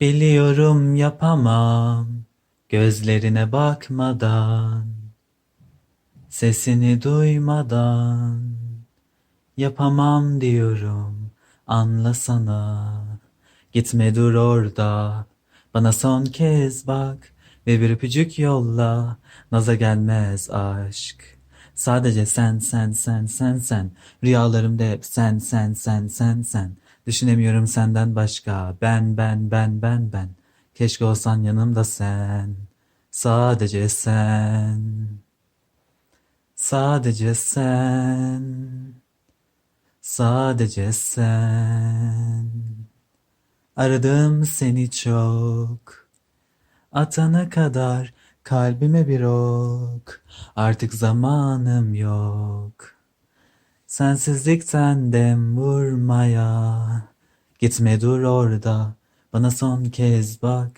Biliyorum yapamam gözlerine bakmadan Sesini duymadan. Yapamam diyorum anlasana Gitme dur orada bana son kez bak Ve bir öpücük yolla. Naza gelmez aşk Sadece sen sen sen sen sen. Rüyalarımda hep sen sen sen sen sen Düşünemiyorum senden başka. Ben ben ben ben ben. Keşke olsan yanımda sen. Sadece sen. Sadece sen. Sadece sen. Aradım seni çok. Atana kadar kalbime bir ok. Artık zamanım yok Sensizlikten dem vurmaya. Gitme dur orada. Bana son kez bak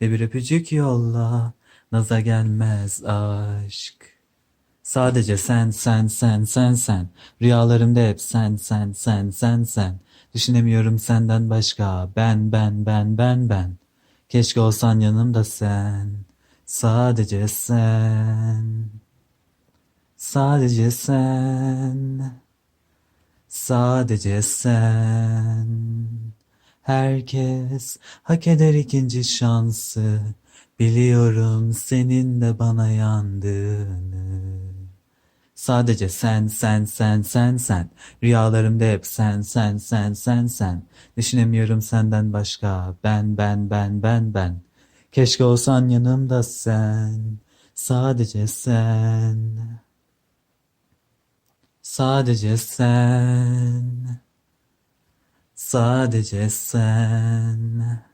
Ve bir öpücük yolla. Naza gelmez aşk. Sadece sen sen sen sen sen. Rüyalarımda hep sen sen sen sen sen. Düşünemiyorum senden başka. Ben ben ben ben ben. Keşke olsan yanımda sen. Sadece sen. Sadece sen Sadece sen. Herkes hak eder ikinci şansı. Biliyorum senin de bana yandığını. Sadece sen sen sen sen sen. Rüyalarımda hep sen sen sen sen sen. Düşünemiyorum senden başka. Ben ben ben ben ben. Keşke olsan yanımda sen. Sadece sen Sadece sen. Sadece sen